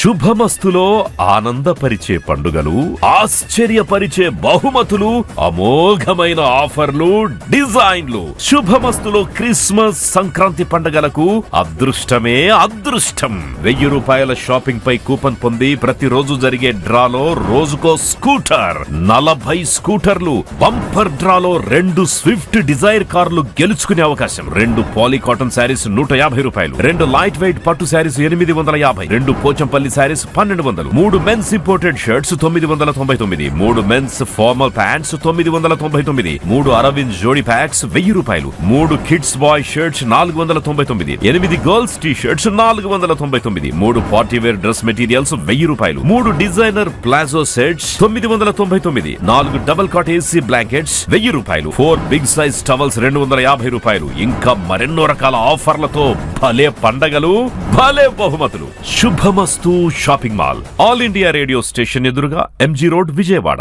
శుభమస్తులో ఆనందపరిచే పండుగలు ఆశ్చర్యపరిచే బహుమతులు అమోఘమైన ఆఫర్లు డిజైన్లు. శుభమస్తులో క్రిస్మస్ సంక్రాంతి పండుగలకు అదృష్టమే అదృష్టం. వెయ్యి రూపాయల షాపింగ్ పై కూపన్ పొంది ప్రతిరోజు జరిగే డ్రాలో రోజుకో స్కూటర్. నలభై స్కూటర్లు బంపర్ డ్రాలో రెండు స్విఫ్ట్ డిజైర్ కార్లు గెలుచుకునే అవకాశం. రెండు పాలీ కాటన్ శారీస్ నూట యాభై రూపాయలు రెండు లైట్ వెయిట్ పట్టు శారీస్ ఎనిమిది వందల యాభై రెండు పోచంపల్లి శారీస్ పన్నెండు వందలు. మూడు మెన్స్ ఇంపోర్టెడ్ షర్ట్స్ తొమ్మిది వందల తొంభై తొమ్మిది. మూడు మెన్స్ ఫార్మల్ ప్యాంట్స్ తొమ్మిది వందల తొంభై తొమ్మిది. మూడు అరవింద్ జోడీ ప్యాక్స్ వెయ్యి రూపాయలు. మూడు కిడ్స్ బాయ్ షర్ట్స్ నాలుగు వందల తొంభై తొమ్మిది. ఎనిమిది గర్ల్స్ టీ షర్ట్స్ నాలుగు వందల తొంభై తొమ్మిది. మూడు పార్టీ వేర్ డ్రెస్ మెటీరియల్స్ వెయ్యి రూపాయలు. మూడు డిజైనర్ ప్లాజో సెట్స్ తొమ్మిది వందల తొంభై తొమ్మిది. నాలుగు డబల్ కాట్ ఏసీ బ్లాంకెట్స్ వెయ్యి రూపాయలు. ఫోర్ బిగ్ సైజ్ టవల్స్ రెండు వందల యాభై రూపాయలు. ఇంకా మరెన్నో రకాల ఆఫర్లతో భలే పండగలు భలే బహుమతులు. శుభమస్తు. Shopping mall All India radio station ఎదురుగా MG road Vijayawada.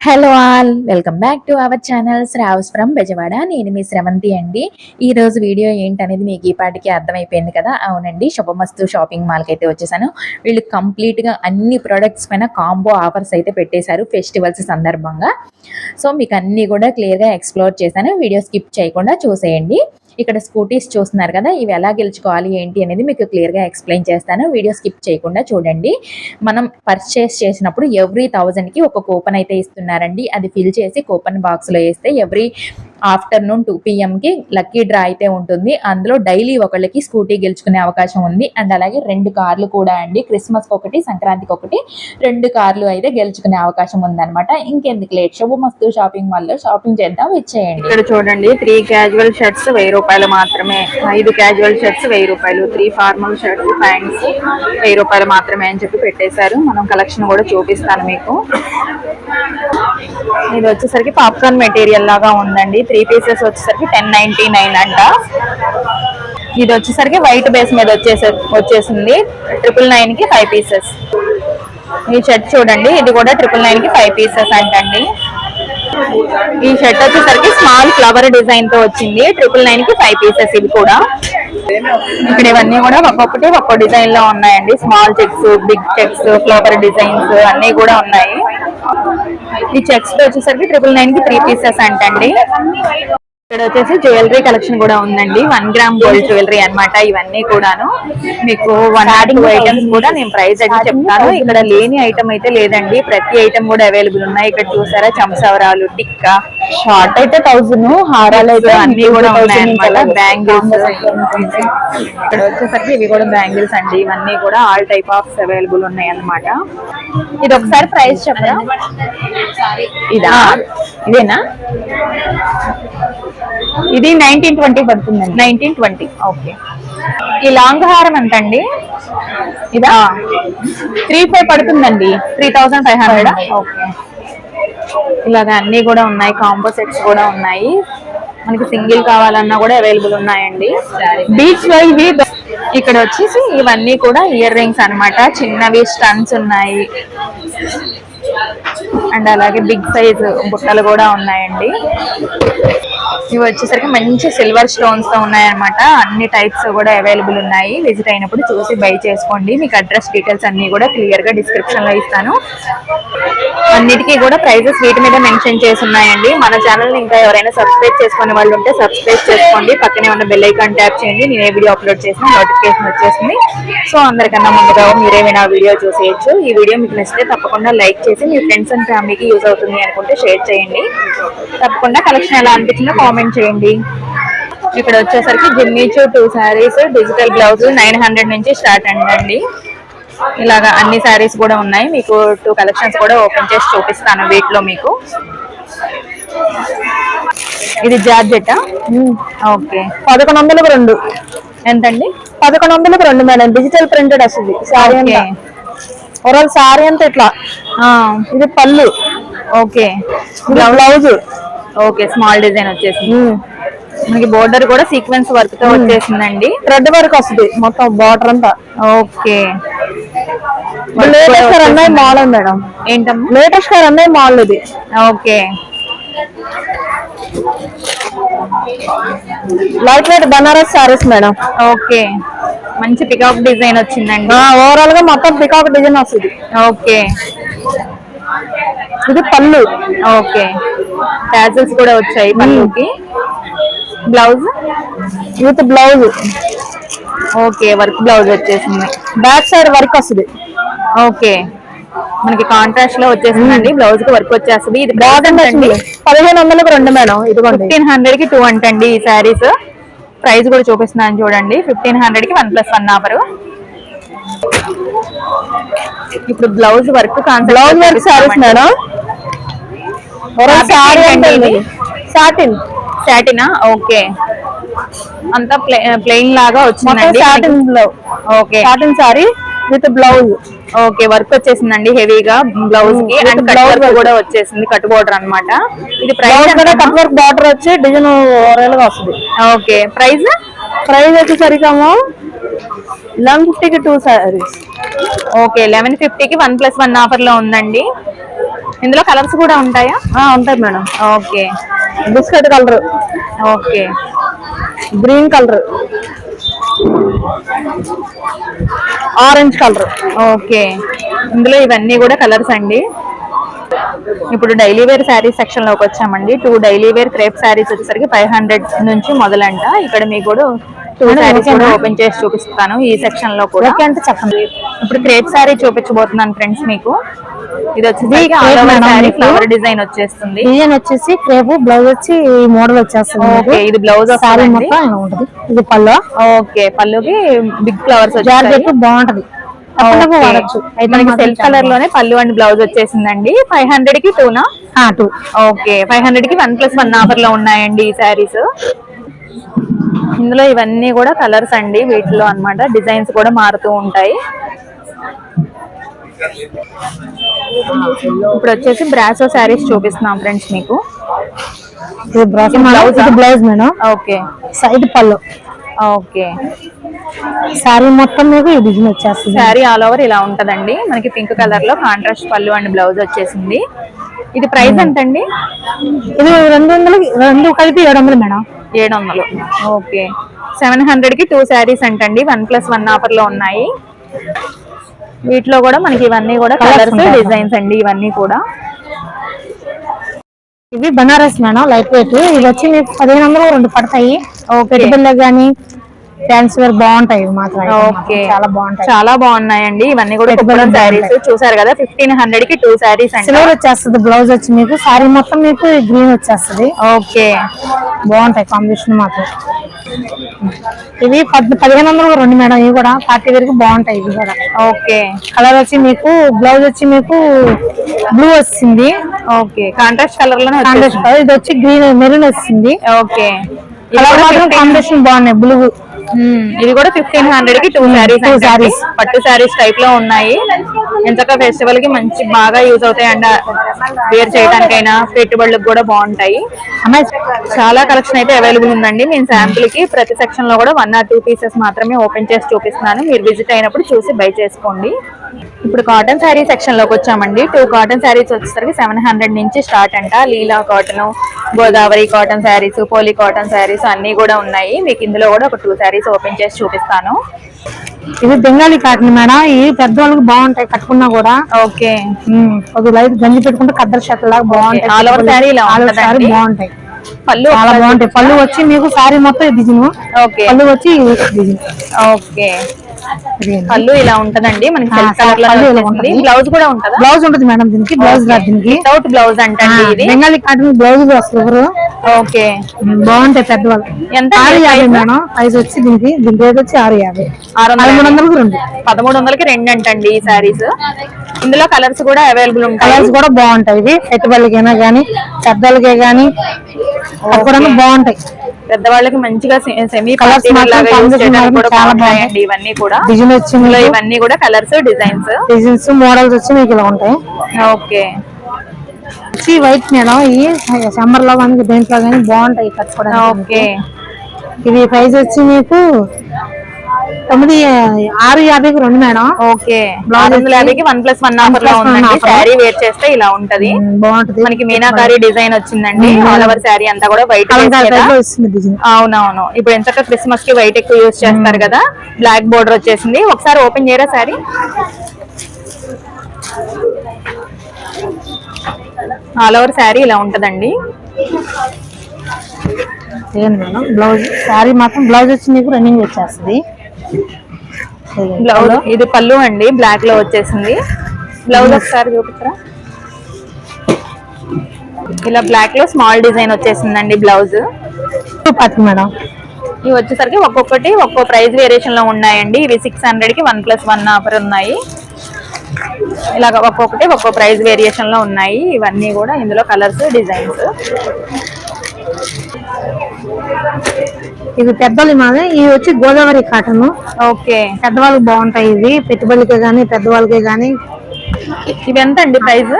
Hello all welcome back to our channel. Sravs from Bezawada నేను మీ శ్రవంతి అండి. ఈరోజు వీడియో ఏంటనేది మీకు ఈ పాటికి అర్థమైపోయింది కదా? అవునండి శుభమస్తు షాపింగ్ మాల్కి అయితే వచ్చేసాను. వీళ్ళు కంప్లీట్గా అన్ని ప్రొడక్ట్స్ పైన కాంబో ఆఫర్స్ అయితే పెట్టేశారు ఫెస్టివల్స్ సందర్భంగా. సో మీకు అన్నీ కూడా క్లియర్గా ఎక్స్ప్లోర్ చేశాను. వీడియో స్కిప్ చేయకుండా చూసేయండి. ఇక్కడ స్కూటీస్ చూస్తున్నారు కదా ఇవి ఎలా గెలుచుకోవాలి ఏంటి అనేది మీకు క్లియర్గా ఎక్స్ప్లెయిన్ చేస్తాను. వీడియో స్కిప్ చేయకుండా చూడండి. మనం పర్చేస్ చేసినప్పుడు ఎవ్రీ థౌజండ్కి ఒక కూపన్ అయితే ఇస్తున్నారండి. అది ఫిల్ చేసి కూపన్ బాక్స్లో వేస్తే ఎవ్రీ ఆఫ్టర్నూన్ టూ పిఎంకి లక్కీ డ్రా అయితే ఉంటుంది. అందులో డైలీ ఒకళ్ళకి స్కూటీ గెలుచుకునే అవకాశం ఉంది. అండ్ అలాగే రెండు కార్లు కూడా అండి. క్రిస్మస్కి ఒకటి సంక్రాంతికి ఒకటి రెండు కార్లు అయితే గెలుచుకునే అవకాశం ఉందన్నమాట. ఇంకెందుకు లేట్? శుభమస్తు షాపింగ్ మాల్లో షాపింగ్ చేద్దాం వచ్చేయండి. ఇక్కడ చూడండి త్రీ క్యాజువల్ షర్ట్స్ వెయ్యి రూపాయలు మాత్రమే ఐదు క్యాజువల్ షర్ట్స్ వెయ్యి రూపాయలు త్రీ ఫార్మల్ షర్ట్స్ ప్యాంట్స్ వెయ్యి రూపాయలు మాత్రమే అని చెప్పి పెట్టేశారు. మనం కలెక్షన్ కూడా చూపిస్తాను మీకు. ఇది వచ్చేసరికి పాప్కార్న్ మెటీరియల్ లాగా ఉందండి. త్రీ పీసెస్ వచ్చేసరికి టెన్ నైన్టీ నైన్ అంట. ఇది వచ్చేసరికి వైట్ బేస్ మీద వచ్చేసే వచ్చేసింది. ట్రిపుల్ నైన్కి ఫైవ్ పీసెస్. ఈ షర్ట్ చూడండి ఇది కూడా ట్రిపుల్ నైన్కి ఫైవ్ పీసెస్ అంటండి. ఈ షర్ట్ వచ్చేసరికి స్మాల్ ఫ్లవర్ డిజైన్తో వచ్చింది. ట్రిపుల్ నైన్కి ఫైవ్ పీసెస్ ఇవి కూడా. ఇక్కడ ఇవన్నీ కూడా ఒక్కొక్కటి ఒక్కో డిజైన్లో ఉన్నాయండి. Small checks big checks flower designs అన్ని కూడా ఉన్నాయి. ఈ చెక్స్ వచ్చేసరికి ట్రిపుల్ నైన్కి త్రీ పీసెస్ అంటండి. ఇక్కడ వచ్చేసి జ్యువెలరీ కలెక్షన్ కూడా ఉందండి. వన్ గ్రామ్ గోల్డ్ జ్యువెలరీ అన్నమాట ఇవన్నీ కూడాను. మీకు వన్ ఆర్ టూ ఐటమ్స్ కూడా నేను ప్రైస్ అయితే చెప్తాను. ఇక్కడ లేని ఐటమ్ అయితే లేదండి. ప్రతి ఐటమ్ కూడా అవైలబుల్ ఉన్నాయి. ఇక్కడ చూసారా? చంసవరాలు టిక్కా షార్ట్ అయితే థౌసండ్ హారాలు అయితే అన్ని కూడా ఉన్నాయన్నమాట బ్యాంగిల్స్ ఇక్కడ వచ్చేసరికి ఇవి కూడా బ్యాంగిల్స్ అండి. ఇవన్నీ కూడా ఆల్ టైప్ ఆఫ్ అవైలబుల్ ఉన్నాయి అన్నమాట. ఇది ఒకసారి ప్రైస్ చెప్పరా? ఇదా? ఇదేనా? ఇది నైన్టీన్ ట్వంటీ పడుతుందండి. Nineteen twenty okay. ఈ లాంగ్ హారం ఎంత అండి ఇదా త్రీ ఫైవ్ పడుతుందండి. Three thousand five hundred okay. ఇలాగ అన్ని కూడా ఉన్నాయి. కాంబో సెట్స్ కూడా ఉన్నాయి. మనకి సింగిల్ కావాలన్నా కూడా అవైలబుల్ ఉన్నాయండి. బీచ్ ఇవి ఇక్కడ వచ్చేసి ఇవన్నీ కూడా ఇయర్ రింగ్స్ అన్నమాట. చిన్నవి స్టన్స్ ఉన్నాయి. అండ్ అలాగే బిగ్ సైజ్ బుట్టలు కూడా ఉన్నాయండి. ఇవి వచ్చేసరికి మంచి సిల్వర్ స్టోన్స్తో ఉన్నాయన్నమాట. అన్ని టైప్స్ కూడా అవైలబుల్ ఉన్నాయి. విజిట్ అయినప్పుడు చూసి బై చేసుకోండి. మీకు అడ్రస్ డీటెయిల్స్ అన్ని కూడా క్లియర్గా డిస్క్రిప్షన్లో ఇస్తాను. అన్నిటికీ కూడా ప్రైజెస్ వీటి మీద మెన్షన్ చేసి ఉన్నాయండి. మన ఛానల్ ఇంకా ఎవరైనా సబ్స్క్రైబ్ చేసుకునే వాళ్ళు ఉంటే సబ్స్క్రైబ్ చేసుకోండి. పక్కనే ఉన్న బెల్ ఐకాన్ ట్యాప్ చేయండి. నేను ఏ వీడియో అప్లోడ్ చేసినా నోటిఫికేషన్ వచ్చేసింది సో అందరికన్నా ముందుగా మీరేమైనా వీడియో చూసేయచ్చు. ఈ వీడియో మీకు నచ్చితే తప్పకుండా లైక్ చేసి మీ ఫ్రెండ్స్ అండ్ ఫ్యామిలీకి యూజ్ అవుతుంది అనుకుంటే షేర్ చేయండి. తప్పకుండా కలెక్షన్ ఎలా అనిపించిందో కామెంట్ చేయండి. ఇక్కడ వచ్చేసరికి Jimmy Choo two saris digital blouse nine hundred నుంచి స్టార్ట్ అండి ఇలాగా అన్ని శారీస్ కూడా ఉన్నాయి. మీకు టూ కలెక్షన్స్ కూడా ఓపెన్ చేసి చూపిస్తాను వీటిలో మీకు. ఇది జార్జెటా? ఓకే. పదకొండు వందలకు రెండు. ఎంతండి? పదకొండు వందలకు రెండు మేడం. డిజిటల్ ప్రింటెడ్ వస్తుంది సారీ ఓవరాల్ సారీ అంతా ఇట్లా. ఇది పళ్ళు. Okay. Blouse. Okay small design వచ్చేసింది. మనకి బోర్డర్ కూడా సీక్వెన్స్ వర్క్తో వచ్చేసిందండి. థ్రెడ్ వర్క్ వస్తుంది మొత్తం బార్డర్ అంతా. ఓకే. Latest model madam. ఏంటమ్మా? లేటెస్ట్గా అన్నాయి మోడల్ ఇది. Okay. Light weight Banaras saris madam. Okay. మంచి పికప్ డిజైన్ వచ్చిందండి. ఓవరాల్గా మొత్తం పికాక్ డిజైన్ వస్తుంది. ఓకే. ఇది పళ్ళు. ఓకే. టాజల్స్ కూడా వచ్చాయి పళ్ళుకి. Blouse with blouse. Okay work blouse వచ్చేసింది. బ్యాక్ సైడ్ వర్క్ వస్తుంది. ఓకే. మనకి కాంట్రాస్ట్లో వచ్చేసిందండి. బ్లౌజ్కి వర్క్ వచ్చేస్తుంది. ఇది బాగుంది అండి. పదిహేను వందలకు రెండు మేడం. ఇదిగోండి. ఫిఫ్టీన్ హండ్రెడ్కి టూ అంటండి ఈ శారీస్ ప్రైస్ కూడా చూపిస్తున్నాను చూడండి. ఫిఫ్టీన్ హండ్రెడ్కి వన్ ప్లస్ వన్ ఆఫర్ ఇప్పుడు blouse work blouse work saris madam? Satin సాటినా okay అంతా ప్లెయిన్ లాగా మొత్తం వచ్చిందండి satin blouse okay satin sari with blouse okay work వచ్చేసిందండి హెవీగా బ్లౌజ్కి. And blouse blouse. కూడా వచ్చేసింది కట్ బోర్డర్ అన్నమాట. ఇది ప్రైస్ కట్ వర్క్ బార్డర్ వచ్చి డిజైన్ ఓవరాల్గా వస్తుంది. ఓకే ప్రైస్ ప్రైస్ వచ్చేసరికేమో లెవెన్ ఫిఫ్టీకి టూ సారీస్ ఓకే లెవెన్ ఫిఫ్టీకి వన్ ప్లస్ వన్ ఆఫర్లో ఉందండి. ఇందులో కలర్స్ కూడా ఉంటాయా? ఉంటాయి madam. Okay. Biscuit colour okay. Green colour orange colour. Okay. ఇందులో ఇవన్నీ కూడా కలర్స్ అండి. ఇప్పుడు డైలీ వేర్ శారీస్ సెక్షన్లోకి వచ్చామండి. Two daily wear crepe saris వచ్చేసరికి ఫైవ్ హండ్రెడ్ నుంచి మొదలంట. ఇక్కడ మీకు కూడా టూ? కూడా ఓపెన్ చేసి చూపిస్తాను ఈ సెక్షన్లో కూడా. చెప్పండి. ఇప్పుడు క్రేప్ శారీ చూపించబోతున్నాను ఫ్రెండ్స్ మీకు. ఇది వచ్చేసి. ఫ్లవర్ డిజైన్ వచ్చేస్తుంది. డిజైన్ వచ్చేసి క్రేపు బ్లౌజ్ వచ్చి ఈ మోడల్ వచ్చేస్తుంది ఓకే ఇది బ్లౌజ్ సారీ మొత్తం ఉంటది. ఇది పళ్ళు. ఓకే పళ్ళుకి బిగ్ ఫ్లవర్స్ వచ్చాయి. బాగుంటది. మనకి సెల్ఫ్ కలర్లోనే పళ్ళు అండ్ బ్లౌజ్ వచ్చేసిందండి. ఫైవ్ హండ్రెడ్కి టూనా టూ ఓకే ఫైవ్ హండ్రెడ్కి వన్ ప్లస్ వన్ ఆఫర్లో ఉన్నాయండి ఈ శారీస్ ఇందులో ఇవన్నీ కూడా కలర్స్ అండి వీటిలో అన్నమాట. డిజైన్స్ కూడా మారుతూ ఉంటాయి. ఇప్పుడు వచ్చేసి బ్రాసో శారీస్ చూపిస్తున్నాం ఫ్రెండ్స్ మీకు. Blouse madam. ఓకే. సైడ్ పళ్ళు. ఓకే. సారీ మొత్తం మీకు ఈ డిజైన్ వచ్చేస్తుంది. శారీ ఆల్ ఓవర్ ఇలా ఉంటదండి. మనకి పింక్ కలర్లో కాంట్రాస్ట్ పళ్ళు అండ్ బ్లౌజ్ వచ్చేసింది. ఇది ప్రైస్ ఎంత అండి ఇది రెండు వందలు రెండు కలిపి ఏడు వందలు మేడం. ఏడు వందలు ఓకే. సెవెన్ హండ్రెడ్కి టూ శారీస్ అంటండి. వన్ ప్లస్ వన్ ఆఫర్లో ఉన్నాయి. వీటిలో కూడా మనకి ఇవన్నీ కూడా కలర్స్. డిజైన్స్ అండి ఇవన్నీ కూడా. ఇవి బనారస్ మేడం లైట్ వెయిట్ ఇవి వచ్చి మీకు పదిహేను వందలు రెండు పడతాయి. పెట్టుబడిలో కానీ ఫ్యాన్సీ వేర్ బాగుంటాయి మాత్రం ఓకే చాలా బాగుంటాయి. చాలా బాగున్నాయండి. ఇవన్నీ కూడా శారీస్. చూసారు కదా ఫిఫ్టీన్ హండ్రెడ్కి టూ శారీస్ సిల్వర్ వచ్చేస్తుంది బ్లౌజ్ వచ్చి మీకు. సారీ మొత్తం మీకు గ్రీన్ వచ్చేస్తుంది. ఓకే బాగుంటాయి కాంబినేషన్ మాత్రం. ఇవి పద్- పదిహేను వందలు రెండు మేడం ఇవి కూడా పార్టీ వేర్కి బాగుంటాయి ఇవి కూడా. ఓకే కలర్ వచ్చి మీకు బ్లౌజ్ వచ్చి మీకు బ్లూ వచ్చింది ఓకే కాంట్రాస్ట్ కలర్లోనే కాంబినేషన్ వచ్చేసింది కలర్. ఇది వచ్చి గ్రీన్ మెరూన్ వచ్చింది ఓకే కలర్ మాత్రం 15 కాంబినేషన్ బాగున్నాయి బ్లూ. Hmm. ఇది కూడా ఫిఫ్టీన్ హండ్రెడ్కి టూ శారీస్ టూ శారీస్ పట్టు శారీస్ టైప్లో ఉన్నాయి. ఎంచక్క ఫెస్టివల్కి మంచి బాగా యూజ్ అవుతాయి అండ్ uh, వేర్ చేయడానికైనా పెట్టుబడులకు కూడా బాగుంటాయి. అమ్మాయి చాలా కలెక్షన్ అయితే అవైలబుల్ ఉందండి. నేను శాంపుల్కి ప్రతి సెక్షన్లో కూడా వన్ ఆర్ టూ పీసెస్ మాత్రమే ఓపెన్ చేసి చూపిస్తున్నాను. మీరు విజిట్ అయినప్పుడు చూసి బై చేసుకోండి. ఇప్పుడు కాటన్ శారీ సెక్షన్లోకి వచ్చామండి. టూ కాటన్ శారీస్ వచ్చేసరికి సెవెన్ హండ్రెడ్ నుంచి స్టార్ట్ అంట. Leela cotton Godavari cotton saris poly cotton saris అన్ని కూడా ఉన్నాయి. మీకు ఇందులో కూడా ఒక టూ శారీస్ ఓపెన్ చేసి చూపిస్తాను. ఇవి బెంగాలీ కాటన్ మేడం. ఇవి పెద్దవాళ్ళకి బాగుంటాయి కట్టుకున్నా కూడా. ఓకే. ఒక లైట్ గంజి పెట్టుకుంటే కద్దరు షర్ట్ లాగా బాగుంటాయి. బాగుంటాయి. పళ్ళు చాలా బాగుంటాయి. పళ్ళు వచ్చి మీకు సారీ మొత్తం డిజైన్. ఓకే. పళ్ళు వచ్చి డిజైన్. ఓకే. పళ్ళు ఇలా ఉంటదండి మనకి. బ్లౌజ్ కూడా ఉంటదా? బ్లౌజ్ ఉంటుంది మేడం దీనికి బ్లౌజ్ దీనికి. వితౌట్ బ్లౌజ్ ఇది. బెంగాలీ కాటన్ బ్లౌజ్ వస్తుంది ఎవరు? ఓకే బాగుంటాయి పెద్దవాళ్ళు. ఎంత ఆరు యాభై? మేడం ప్రైస్ వచ్చి దీనికి దీని రేట్ వచ్చి ఆరు యాభై. ఆరు వందల పదమూడు వందలకు రెండు పదమూడు వందలకి రెండు అంటండి ఈ సారీస్ ఇందులో కలర్స్ కూడా అవైలబుల్ ఉంటాయి. కలర్స్ కూడా బాగుంటాయి ఇవి. పెట్టుబడులకైనా కానీ పెద్దలకే కూడా బాగుంటాయి. పెద్దవాళ్ళకి మంచిగా సెమీ బాగుంటాయండి ఇవన్నీ కూడా. డిజైన్ వచ్చి ఇందులో మీకు ఇవన్నీ కూడా కలర్స్ డిజైన్స్ డిజైన్స్ మోడల్స్ వచ్చి మీకు ఇలా ఉంటాయి. ఓకే. వచ్చి వైట్ మేడం ఇవి సమ్మర్లో కానీ దేంట్లో కానీ బాగుంటాయి కట్టుకోవడానికి ఓకే. ఇది ప్రైస్ వచ్చి మీకు తొమ్మిది ఆరు యాభైకి రెండు మేడం. ఓకే. Blouse ఆరు వందల యాభైకి వన్ ప్లస్ వన్ ఆఫర్లో ఉందండి. శారీ వేర్ చేస్తే ఇలా ఉంటది. బాగుంటది. మనకి మీనాకారి డిజైన్ వచ్చిందండి. ఆల్ ఓవర్ శారీ అంతా కూడా వైట్ అవునవును. ఇప్పుడు ఎంతక క్రిస్మస్కి వైట్ ఎక్కువ యూస్ చేస్తారు కదా. బ్లాక్ బోర్డర్ వచ్చేసింది. ఒకసారి ఓపెన్ చేయరా శారీ ఆల్ ఓవర్ శారీ ఇలా ఉంటదండి. ఏం మేడం బ్లౌజ్ శారీ మాత్రం బ్లౌజ్ వచ్చి నీకు రన్నింగ్ వచ్చేస్తుంది. బ్లౌజ్ ఇది పళ్ళు అండి బ్లాక్లో వచ్చేసింది. బ్లౌజ్ ఒకసారి చూపించరా ఇలా బ్లాక్లో స్మాల్ డిజైన్ వచ్చేసిందండి బ్లౌజ్ మేడం. ఇవి వచ్చేసరికి ఒక్కొక్కటి ఒక్కో ప్రైస్ వేరియేషన్లో ఉన్నాయండి. ఇవి సిక్స్ హండ్రెడ్కి వన్ ప్లస్ వన్ ఆఫర్ ఉన్నాయి. ఇలాగ ఒక్కొక్కటి ఒక్కో ప్రైస్ వేరియేషన్లో ఉన్నాయి. ఇవన్నీ కూడా ఇందులో కలర్స్ డిజైన్స్ ఇది పెద్దోళ్ళు మాది ఇవి వచ్చి గోదావరి కాటన్. ఓకే. పెద్దవాళ్ళకి బాగుంటాయి ఇవి పెట్టుబడికే గానీ పెద్దవాళ్ళకే గానీ. ఇవి ఎంత అండి ప్రైస్?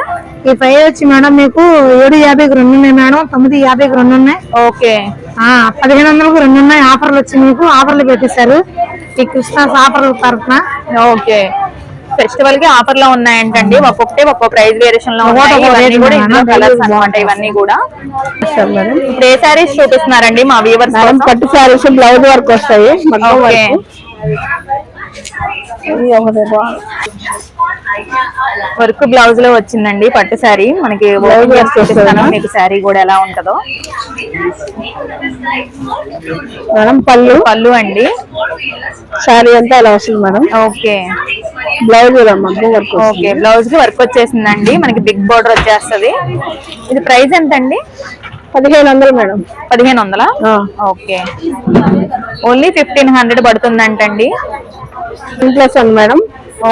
ఈ ఫ్రై వచ్చి మేడం మీకు ఏడు యాభైకి రెండు ఉన్నాయి మేడం తొమ్మిది యాభైకి రెండు ఉన్నాయి. ఓకే. పదిహేను వందలకు రెండు ఉన్నాయి ఆఫర్లు వచ్చి మీకు ఆఫర్లు పెట్టేశారు. ఈ క్రిస్మస్ ఆఫర్ల తరఫున. ఓకే. ఫెస్టివల్కి ఆఫర్లో ఉన్నాయంటండి. ఒక్కొక్కటి ఒక్కో ప్రైస్ వేరియేషన్లో కలర్స్ ఇవన్నీ కూడా ఇప్పుడు ఏ సారీస్ చూపిస్తున్నారండి మా వ్యూవర్స్ పట్టు శారీస్ బ్లౌజ్ వర్క్ వస్తాయి. ఇది ఒకటి. వర్క్ బ్లౌజ్లో వచ్చిందండి పట్టు శారీ మనకి చూపిస్తాను? మీకు శారీ కూడా ఎలా ఉంటుందో. మేడం పళ్ళు? పళ్ళు అండి. శారీ అంతా ఇలా వస్తుంది మేడం. ఓకే. Blouse okay. బ్లౌజ్కి వర్క్ వచ్చేసిందండి. మనకి బిగ్ బోర్డర్ వచ్చేస్తది. ఇది ప్రైస్ ఎంత అండి పదిహేను వందలు మేడం. పదిహేను వందలా. Okay. Only fifteen hundred పడుతుందంటండి. Plus one madam.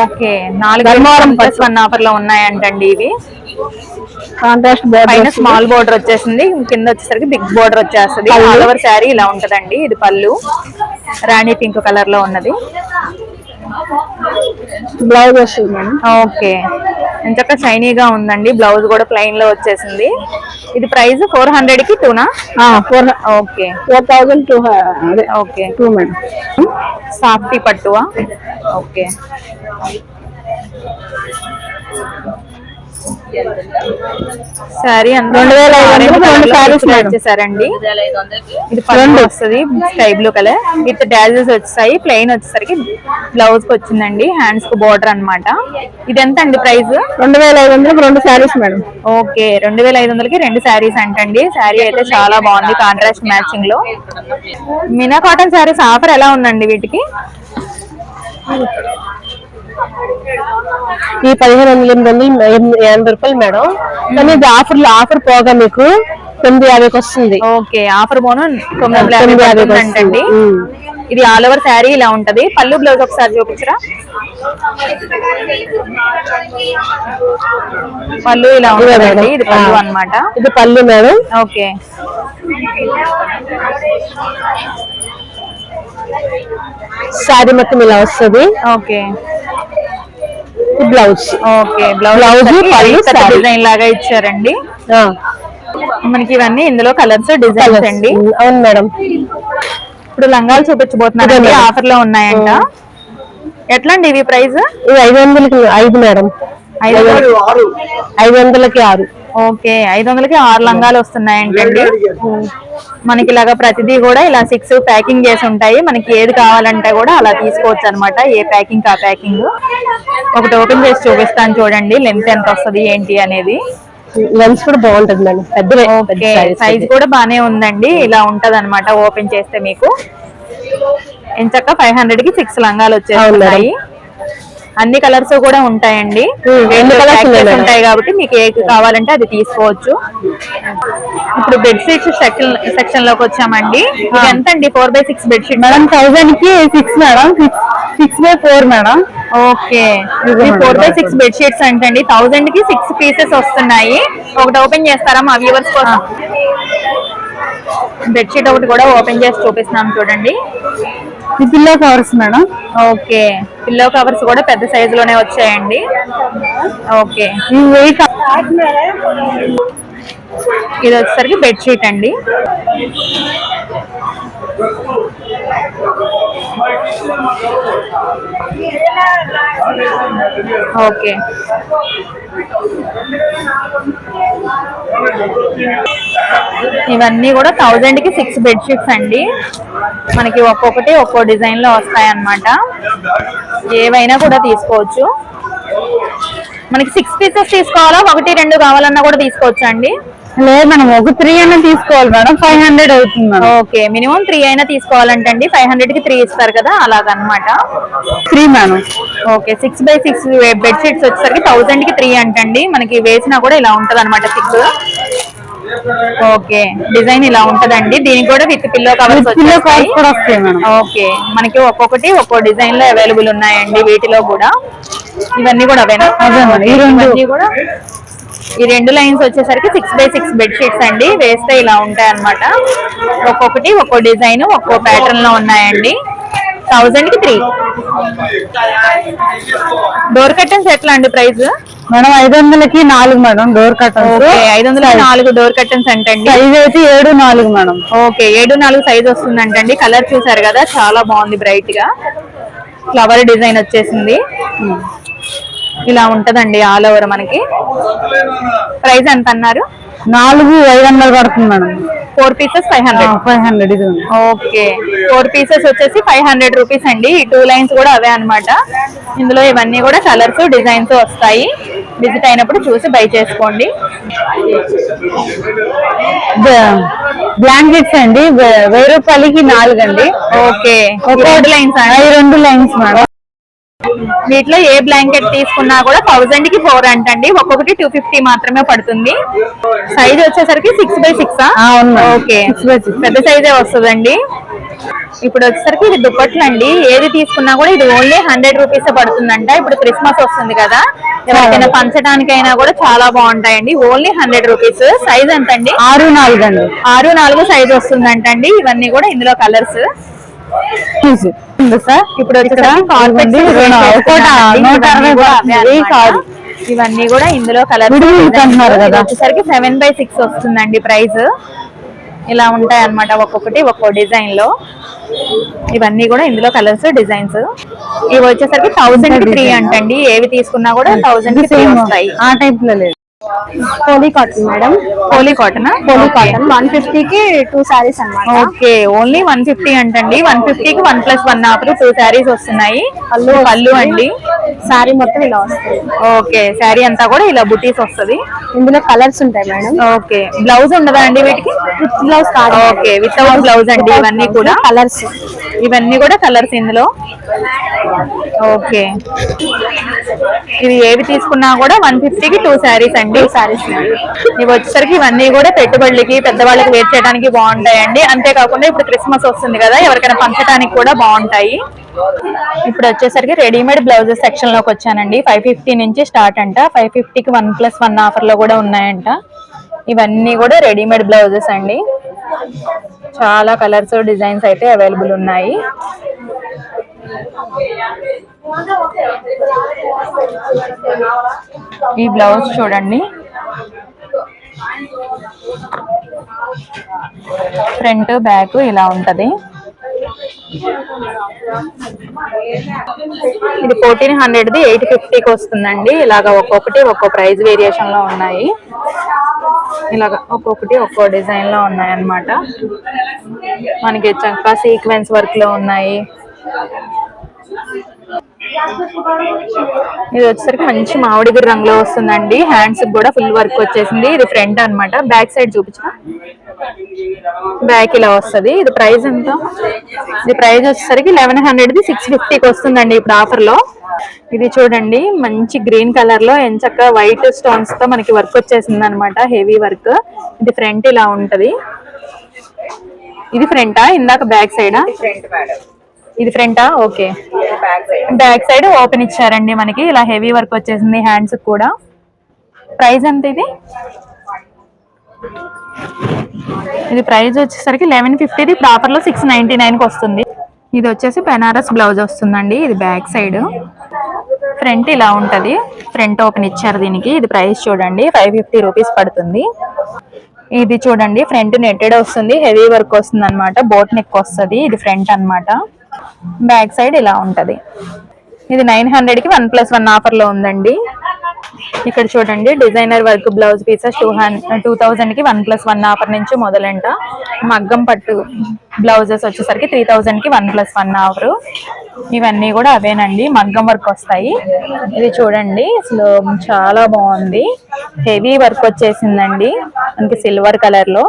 Okay. నాలుగు ధర్మవరం ప్లస్ వన్ ఆఫర్లో ఉన్నాయంటండి ఇవి. కాంట్రాస్ట్ పైన స్మాల్ బోర్డర్ వచ్చేసింది. కింద వచ్చేసరికి బిగ్ బోర్డర్ వచ్చేస్తుంది. ఆల్ ఓవర్ శారీ ఇలా ఉంటదండి. ఇది పళ్ళు. రాణి పింక్ కలర్లో ఉన్నది. బ్లౌజ్ వస్తుంది మేడం. ఓకే. ఎంచక్క షైనీగా ఉందండి. బ్లౌజ్ కూడా ప్లెయిన్లో వచ్చేసింది. ఇది ప్రైస్ ఫోర్ హండ్రెడ్కి టూనా four okay. Four thousand two అదే ఓకే. Two madam. సాఫ్టీ పట్టువా? ఓకే. సారీ రెండు వేల ఐదు వందలు రెండు మేడం. వచ్చేసారండి ఇది వస్తుంది స్కై బ్లూ కలర్. విత్ డాజెస్ వచ్చాయి ప్లెయిన్ వచ్చేసరికి బ్లౌజ్కి వచ్చిందండి హ్యాండ్స్కు బోర్డర్ అన్నమాట. ఇది ఎంత అండి ప్రైస్? రెండు వేల ఐదు వందలకు రెండు శారీస్ మేడం. ఓకే రెండు వేల ఐదు వందలకి రెండు శారీస్ అంటండి. శారీ అయితే చాలా బాగుంది కాంట్రాస్ట్ మ్యాచింగ్లో. మినా కాటన్ శారీస్ ఆఫర్ ఎలా ఉందండి వీటికి? ఈ పదిహేను వందల ఎనిమిది వందలు ఎనభై రూపాయలు మేడం. కానీ ఇది ఆఫర్ ఆఫర్ పోగా మీకు తొమ్మిది యాభైకి వస్తుంది. ఓకే ఆఫర్ బోను తొమ్మిది యాభై యాభైకి వస్తుంది. ఇది ఆల్ ఓవర్ శారీ ఇలా ఉంటది. పళ్ళు బ్లౌజ్ ఒకసారి చూపించరా? పళ్ళు ఇలా మేడం. ఇది పళ్ళు ఆ. అన్నమాట. ఇది పళ్ళు మేడం. ఓకే. శారీ మొత్తం ఇలా వస్తుంది. Okay. Blouse. Okay blouse. Design లాగా ఇచ్చారండి. మనకి ఇవన్నీ ఇందులో కలర్స్ డిజైన్స్. అండి. అవును మేడం. ఇప్పుడు లంగాలు చూపించబోతున్నారండి. ఆఫర్లో ఉన్నాయంట. ఎట్లా అండి ఇవి ప్రైస్? ఇది ఐదు వందలకి ఐదు మేడం. ఐదు వందలకి ఆరు. ఓకే ఐదు వందలకి ఆరు లంగాలు వస్తున్నాయంటండి. మనకి ఇలాగా ప్రతిదీ కూడా ఇలా సిక్స్ ప్యాకింగ్ చేసి ఉంటాయి. మనకి ఏది కావాలంటే కూడా అలా తీసుకోవచ్చు అనమాట ఏ ప్యాకింగ్ ఆ ప్యాకింగ్. ఒకటి ఓపెన్ చేసి చూపిస్తాను చూడండి. లెంత్ ఎంత వస్తది ఏంటి అనేది. లెన్స్ కూడా బాగుంటది మేడం. పెద్ద సైజ్ కూడా బానే ఉందండి. ఇలా ఉంటది అనమాట ఓపెన్ చేస్తే మీకు. ఎంచక్క ఫైవ్ హండ్రెడ్కి సిక్స్ లంగాలు వచ్చేస్తున్నాయి. అన్ని కలర్స్ కూడా ఉంటాయండి. చేసి మేడం. ఉంటాయి కాబట్టి మీకు ఏ కావాలంటే అది తీసుకోవచ్చు. ఇప్పుడు బెడ్ షీట్స్ సెక్షన్లోకి వచ్చామండి. ఇది ఎంత అండి four by six bed sheet madam థౌసండ్కి six madam. Six by four madam. Okay. Four by. Six bed sheets అంటండి. థౌసండ్కి సిక్స్ పీసెస్ వస్తున్నాయి. ఒకటి ఓపెన్ చేస్తారా మా వ్యూవర్స్ కోసం? బెడ్ షీట్ ఒకటి కూడా ఓపెన్ చేసి చూపిస్తున్నాం చూడండి. ఈ pillow covers madam? Okay. Pillow covers కూడా పెద్ద సైజు లోనే వచ్చాయండి. ఓకే. ఇది వచ్చేసరికి బెడ్ షీట్ అండి. ఓకే ఇవన్నీ కూడా థౌజండ్కి సిక్స్ బెడ్షీట్స్ అండి. మనకి ఒక్కొక్కటి ఒక్కో డిజైన్లో వస్తాయి అన్నమాట ఏవైనా కూడా తీసుకోవచ్చు. మనకి సిక్స్ పీసెస్ తీసుకోవాలా? ఒకటి రెండు కావాలన్నా కూడా తీసుకోవచ్చు అండి లేదు మేడం ఒక త్రీ అయినా తీసుకోవాలి మేడం. ఫైవ్ హండ్రెడ్ అవుతుంది ఓకే మినిమం త్రీ అయినా తీసుకోవాలంటండి. ఫైవ్ హండ్రెడ్కి త్రీ ఇస్తారు కదా అలాగనమాట. Three madam. Okay six by six bed sheets వచ్చేసరికి థౌసండ్కి త్రీ అంటండి. మనకి వేసినా కూడా ఇలా ఉంటది అనమాట సిక్స్ ఓకే డిజైన్ ఇలా ఉంటదండి. దీనికి కూడా with pillow covers pillow covers కూడా వస్తాయి మేడం. ఓకే మనకి ఒక్కొక్కటి ఒక్కో డిజైన్లో అవైలబుల్ ఉన్నాయండి వీటిలో కూడా. ఇవన్నీ కూడా అవేనా. ఇవన్నీ కూడా ఈ రెండు లైన్స్ వచ్చేసరికి six by six bed sheets అండి. వేస్తే ఇలా ఉంటాయి అన్నమాట. ఒక్కొక్కటి ఒక్కో డిజైన్ ఒక్కో ప్యాటర్న్లో ఉన్నాయండి. థౌజండ్కి త్రీ డోర్ కర్టన్స్ ఎట్లా అండి ప్రైస్? మేడం ఐదు వందలకి నాలుగు మేడం డోర్ కట్టన్స్ ఓకే ఐదు వందల నాలుగు డోర్ కర్టన్స్ అంటండి. సైజ్ అయితే ఏడు నాలుగు మేడం. ఓకే ఏడు నాలుగు సైజ్ వస్తుందంటండి. కలర్ చూసారు కదా చాలా బాగుంది బ్రైట్గా. ఫ్లవర్ డిజైన్ వచ్చేసింది. ఇలా ఉంటదండి ఆల్ ఓవర్ మనకి. ప్రైస్ ఎంత అన్నారు? నాలుగు ఐదు వందలు పడుతుంది madam. Four pieces five hundred five hundred ఇది. ఓకే ఫోర్ పీసెస్ వచ్చేసి ఫైవ్ హండ్రెడ్ రూపీస్ అండి. ఈ టూ లైన్స్ కూడా అవే అన్నమాట. ఇందులో ఇవన్నీ కూడా కలర్స్ డిజైన్స్ వస్తాయి. విజిట్ అయినప్పుడు చూసి బై చేసుకోండి. బ్లా- బ్లాంకెట్స్ అండి. వెయ్యి రూపాయలకి నాలుగు అండి ఓకే ఒక లైన్స్ రెండు లైన్స్ మేడం. వీటిలో ఏ బ్లాంకెట్ తీసుకున్నా కూడా థౌజండ్కి ఫోర్ అంటండి ఒక్కొక్కటి టూ ఫిఫ్టీ మాత్రమే పడుతుంది. సైజ్ వచ్చేసరికి సిక్స్ బై సిక్స్. ఓకే. పెద్ద సైజే వస్తుందండి. ఇప్పుడు వచ్చేసరికి ఇది దుప్పట్లు అండి. ఏది తీసుకున్నా కూడా ఇది ఓన్లీ హండ్రెడ్ రూపీస్ పడుతుందంట. ఇప్పుడు క్రిస్మస్ వస్తుంది కదా. ఎవరికైనా పంచడానికైనా కూడా చాలా బాగుంటాయండి. ఓన్లీ హండ్రెడ్ రూపీస్ సైజ్ ఎంత అండి ఆరు నాలుగు అండి. ఆరు నాలుగు సైజ్ వస్తుందంటండి. ఇవన్నీ కూడా ఇందులో కలర్స్ ఉంది సార్. ఇప్పుడు వచ్చేసరికి కాదు. ఇవన్నీ కూడా ఇందులో కలర్. వచ్చేసరికి సెవెన్ బై సిక్స్ వస్తుందండి ప్రైస్ ఇలా ఉంటాయి అన్నమాట ఒక్కొక్కటి ఒక్కో డిజైన్లో ఇవన్నీ కూడా ఇందులో కలర్స్ డిజైన్స్ ఇవి వచ్చేసరికి థౌసండ్ త్రీ అంటండి. ఏవి తీసుకున్నా కూడా థౌసండ్ త్రీ వస్తాయి. ఆ టైప్లో లేదు. Poly cotton madam poly cotton poly cotton one ఫిఫ్టీకి టూ సారీస్ అన్నమాట. ఓకే ఓన్లీ వన్ ఫిఫ్టీ అంటండి. వన్ ఫిఫ్టీకి one plus one offer two saris వస్తున్నాయి. పళ్ళు పళ్ళు అండి. సారీ మొత్తం ఇలా వస్తుంది. ఓకే శారీ అంతా కూడా ఇలా బుటీస్ వస్తది. ఇందులో కలర్స్ ఉంటాయి మేడం ఓకే బ్లౌజ్ ఉండదా అండి వీటికి? విత్ బ్లౌజ్ కాదు. ఓకే వితౌట్ బ్లౌజ్ అండి ఇవన్నీ కూడా. కలర్స్ ఇవన్నీ కూడా కలర్స్ ఇందులో. ఓకే. ఇవి ఏవి తీసుకున్నా కూడా వన్ ఫిఫ్టీకి టూ శారీస్ అండి. శారీస్ ఇవి వచ్చేసరికి ఇవన్నీ కూడా పెట్టుబడులకి పెద్దవాళ్ళకి వేర్ చేయడానికి బాగుంటాయండి. అంతేకాకుండా ఇప్పుడు క్రిస్మస్ వస్తుంది కదా ఎవరికైనా పంచడానికి కూడా బాగుంటాయి. ఇప్పుడు వచ్చేసరికి రెడీమేడ్ బ్లౌజెస్ సెక్షన్లోకి వచ్చానండి. ఫైవ్ ఫిఫ్టీ నుంచి స్టార్ట్ అంట. ఫైవ్ ఫిఫ్టీకి వన్ ప్లస్ వన్ ఆఫర్లో కూడా ఉన్నాయంట. ఇవన్నీ కూడా రెడీమేడ్ బ్లౌజెస్ అండి. చాలా కలర్స్ డిజైన్స్ అయితే అవైలబుల్ ఉన్నాయి. ఈ బ్లౌజ్ చూడండి. ఫ్రంట్ బ్యాక్ ఇలా ఉంటది. ఇది ఫోర్టీన్ హండ్రెడ్ ది ఎయిట్ ఫిఫ్టీకి వస్తుందండి. ఇలాగ ఒక్కొక్కటి ఒక్కో ప్రైస్ వేరియేషన్లో ఉన్నాయి. ఇలాగ ఒక్కొక్కటి ఒక్కో డిజైన్లో ఉన్నాయి అన్నమాట. మనకి చక్కగా సీక్వెన్స్ వర్క్లో ఉన్నాయి. ఇది వచ్చేసరికి మంచి మామిడి రంగులో వస్తుందండి. హ్యాండ్స్ కూడా ఫుల్ వర్క్ వచ్చేసింది. ఇది ఫ్రంట్ అన్నమాట. బ్యాక్ సైడ్ చూపించరా బ్యాక్ ఇలా వస్తది. ఇది ప్రైస్ ఎంత? ఇది ప్రైస్ వచ్చేసరికి లెవెన్ హండ్రెడ్ ది సిక్స్ ఫిఫ్టీకి వస్తుందండి ఇప్పుడు ఆఫర్లో. ఇది చూడండి మంచి గ్రీన్ కలర్లో ఎంచక్క వైట్ స్టోన్స్తో మనకి వర్క్ వచ్చేసింది అనమాట హెవీ వర్క్ ఇది ఫ్రంట్ ఇలా ఉంటది. ఇది ఫ్రంటా ఇందాక బ్యాక్ సైడా ఇది ఫ్రంటా ఓకే బ్యాక్ సైడ్ ఓపెన్ ఇచ్చారండి మనకి. ఇలా హెవీ వర్క్ వచ్చేసింది హ్యాండ్స్ కూడా. ప్రైస్ ఎంత ఇది? ఇది ప్రైస్ వచ్చేసరికి లెవెన్ ఫిఫ్టీది ప్రాపర్లో సిక్స్ నైన్టీ నైన్కి వస్తుంది. ఇది వచ్చేసి బెనారస్ బ్లౌజ్ వస్తుందండి ఇది బ్యాక్ సైడ్. ఫ్రంట్ ఇలా ఉంటుంది. ఫ్రంట్ ఓపెన్ ఇచ్చారు దీనికి. ఇది ప్రైస్ చూడండి ఫైవ్ ఫిఫ్టీ రూపీస్ పడుతుంది. ఇది చూడండి ఫ్రంట్ నెట్టెడ్ వస్తుంది హెవీ వర్క్ వస్తుంది అనమాట బోట్ నెక్ వస్తుంది ఇది ఫ్రంట్ అన్నమాట. బ్యాక్ సైడ్ ఇలా ఉంటుంది. ఇది నైన్ హండ్రెడ్కి వన్ ప్లస్ వన్ ఆఫర్లో ఉందండి. ఇక్కడ చూడండి designer work blouse pieces two hundred two థౌజండ్కి వన్ ప్లస్ వన్ ఆఫర్ నుంచి మొదలంట. మగ్గం పట్టు బ్లౌజెస్ వచ్చేసరికి త్రీ థౌజండ్కి వన్ ప్లస్ వన్ ఆఫర్. ఇవన్నీ కూడా అవేనండి మగ్గం వర్క్ వస్తాయి. ఇది చూడండి అసలు చాలా బాగుంది. హెవీ వర్క్ వచ్చేసిందండి మనకి సిల్వర్ కలర్లో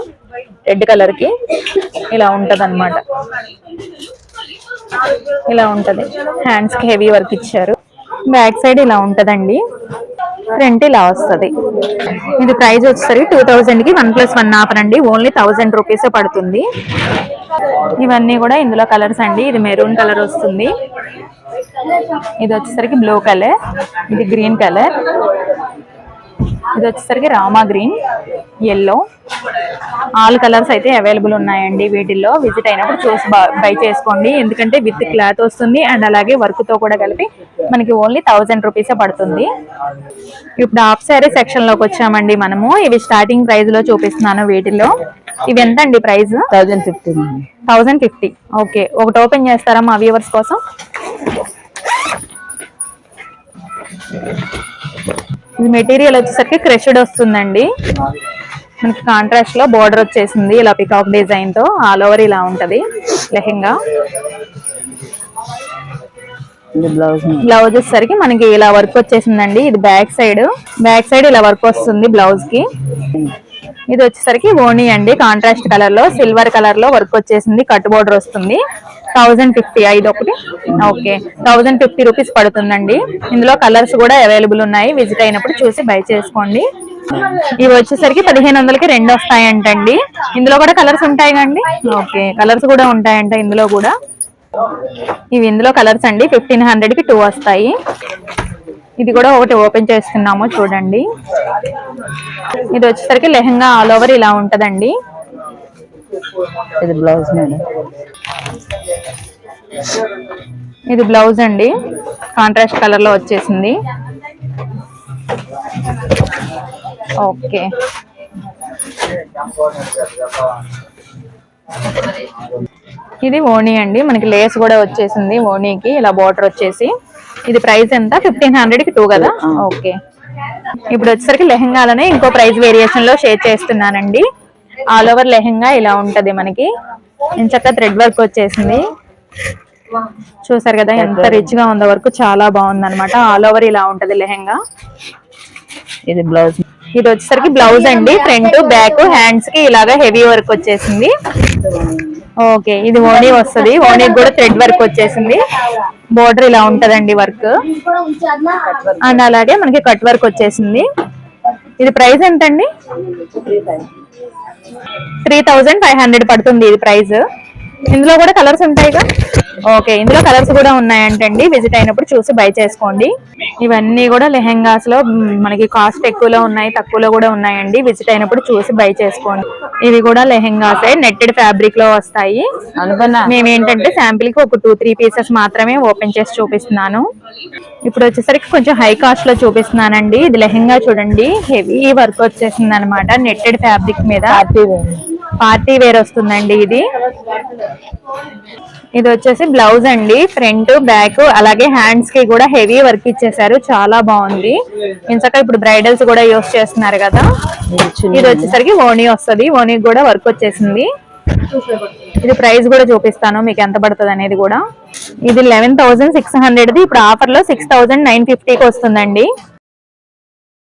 రెడ్ కలర్కి. ఇలా అనమాట ఇలా ఉంటుంది. హ్యాండ్స్కి హెవీ వర్క్ ఇచ్చారు. బ్యాక్ సైడ్ ఇలా ఉంటుందండి. ఫ్రంట్ ఇలా వస్తుంది. ఇది ప్రైస్ వచ్చేసరికి టూ థౌజండ్కి వన్ ప్లస్ వన్ ఆఫర్ అండి ఓన్లీ థౌజండ్ రూపీస్ పడుతుంది. ఇవన్నీ కూడా ఇందులో కలర్స్ అండి. ఇది మెరూన్ కలర్ వస్తుంది. ఇది వచ్చేసరికి బ్లూ కలర్ ఇది గ్రీన్ కలర్ ఇది వచ్చేసరికి Rama green yellow all colours అయితే అవైలబుల్ ఉన్నాయండి వీటిల్లో. విజిట్ అయినప్పుడు చూసి బై చేసుకోండి. ఎందుకంటే విత్ క్లాత్ వస్తుంది అండ్ అలాగే వర్క్తో కూడా కలిపి మనకి ఓన్లీ థౌజండ్ రూపీసే పడుతుంది. ఇప్పుడు హాఫ్ శారీ సెక్షన్లోకి వచ్చామండి మనము. ఇవి స్టార్టింగ్ ప్రైస్లో చూపిస్తున్నాను వీటిల్లో. ఇవి ఎంత అండి price thousand fifteen thousand fifty. Okay. ఒకటి ఓపెన్ చేస్తారా మా వ్యూవర్స్ కోసం? ఇది మెటీరియల్ వచ్చేసరికి క్రష్డ్ వస్తుందండి. మనకి కాంట్రాస్ట్లో బోర్డర్ వచ్చేసింది ఇలా పికాక్ డిజైన్తో ఆల్ ఓవర్ ఇలా ఉంటది లెహెంగా. బ్లౌజ్ వచ్చేసరికి మనకి ఇలా వర్క్ వచ్చేసిందండి. ఇది బ్యాక్ సైడ్ బ్యాక్ సైడ్ ఇలా వర్క్ వస్తుంది బ్లౌజ్కి. ఇది వచ్చేసరికి ఓణి అండి కాంట్రాస్ట్ కలర్లో సిల్వర్ కలర్లో వర్క్ వచ్చేసింది కట్ బోర్డర్ వస్తుంది. థౌజండ్ ఫిఫ్టీ ఐదు ఒకటి ఓకే. థౌజండ్ ఫిఫ్టీ రూపీస్ పడుతుందండి. ఇందులో కలర్స్ కూడా అవైలబుల్ ఉన్నాయి. విజిట్ అయినప్పుడు చూసి బై చేసుకోండి. ఇవి వచ్చేసరికి పదిహేను వందలకి రెండు వస్తాయంటండి. ఇందులో కూడా కలర్స్ ఉంటాయి కండి ఓకే. కలర్స్ కూడా ఉంటాయంట ఇందులో కూడా. ఇవి ఇందులో కలర్స్ అండి. ఫిఫ్టీన్ హండ్రెడ్కి టూ వస్తాయి. ఇది కూడా ఒకటి ఓపెన్ చేస్తున్నాము చూడండి. ఇది వచ్చేసరికి లెహంగా ఆల్ ఓవర్ ఇలా ఉంటదండి. ఇది బ్లౌజ్ మేడం ఇది బ్లౌజ్ అండి. కాంట్రాస్ట్ కలర్లో వచ్చేసింది. ఓకే. ఇది ఓణీ అండి. మనకి లేస్ కూడా వచ్చేసింది ఓణీకి. ఇలా బార్డర్ వచ్చేసి. ఇది ప్రైస్ ఎంత? ఫిఫ్టీన్ హండ్రెడ్కి టూ కదా? ఓకే. ఇప్పుడు వచ్చేసరికి లెహంగాలోనే ఇంకో ప్రైస్ వేరియేషన్లో షేర్ చేస్తున్నానండి. ఆల్ ఓవర్ లెహంగా ఇలా ఉంటది మనకి. ఇంచక్క థ్రెడ్ వర్క్ వచ్చేసింది. చూసారు కదా ఎంత రిచ్గా ఉందో వర్క్ చాలా బాగుంది అనమాట ఆల్ ఓవర్ ఇలా ఉంటది లెహంగా. ఇది బ్లౌజ్. ఇది వచ్చేసరికి బ్లౌజ్ అండి. ఫ్రంట్ బ్యాక్ హ్యాండ్స్కి ఇలాగా హెవీ వర్క్ వచ్చేసింది. ఓకే ఇది ఓణీ వస్తది. ఓణీ కూడా థ్రెడ్ వర్క్ వచ్చేసింది. బోర్డర్ ఇలా ఉంటదండి వర్క్. అండ్ అలాగే మనకి కట్ వర్క్ వచ్చేసింది. ఇది ప్రైస్ ఎంత అండి త్రీ థౌజండ్ ఫైవ్ హండ్రెడ్ పడుతుంది ఇది ప్రైస్. ఇందులో కూడా కలర్స్ ఉంటాయిగా? ఓకే ఇందులో కలర్స్ కూడా ఉన్నాయంటండి. విజిట్ అయినప్పుడు చూసి బై చేసుకోండి. ఇవన్నీ కూడా లెహెంగాస్లో మనకి కాస్ట్ ఎక్కువలో ఉన్నాయి తక్కువలో కూడా ఉన్నాయండి. విజిట్ అయినప్పుడు చూసి బై చేసుకోండి. ఇవి కూడా లెహెంగాస్ నెట్టెడ్ ఫ్యాబ్రిక్లో వస్తాయి. అనుకున్నా మేము ఏంటంటే శాంపిల్కి ఒక టూ త్రీ పీసెస్ మాత్రమే ఓపెన్ చేసి చూపిస్తున్నాను. ఇప్పుడు వచ్చేసరికి కొంచెం హై కాస్ట్లో చూపిస్తున్నానండి. ఇది లెహెంగా చూడండి. హెవీ వర్క్ వచ్చేసింది అనమాట నెట్టెడ్ ఫ్యాబ్రిక్ మీద పార్టీ వేర్ వస్తుందండి ఇది. ఇది వచ్చేసి బ్లౌజ్ అండి. ఫ్రంట్ బ్యాక్ అలాగే హ్యాండ్స్కి కూడా హెవీ వర్క్ ఇచ్చేసారు. చాలా బాగుంది. ఇంచక ఇప్పుడు బ్రైడల్స్ కూడా యూస్ చేస్తున్నారు కదా. ఇది వచ్చేసరికి ఓనీ వస్తుంది. ఓనీ కూడా వర్క్ వచ్చేసింది. ఇది ప్రైస్ కూడా చూపిస్తాను మీకు ఎంత పడుతుంది అనేది కూడా. ఇది లెవెన్ థౌసండ్ సిక్స్ హండ్రెడ్ది ఇప్పుడు ఆఫర్లో సిక్స్ థౌసండ్ నైన్ ఫిఫ్టీకి వస్తుందండి.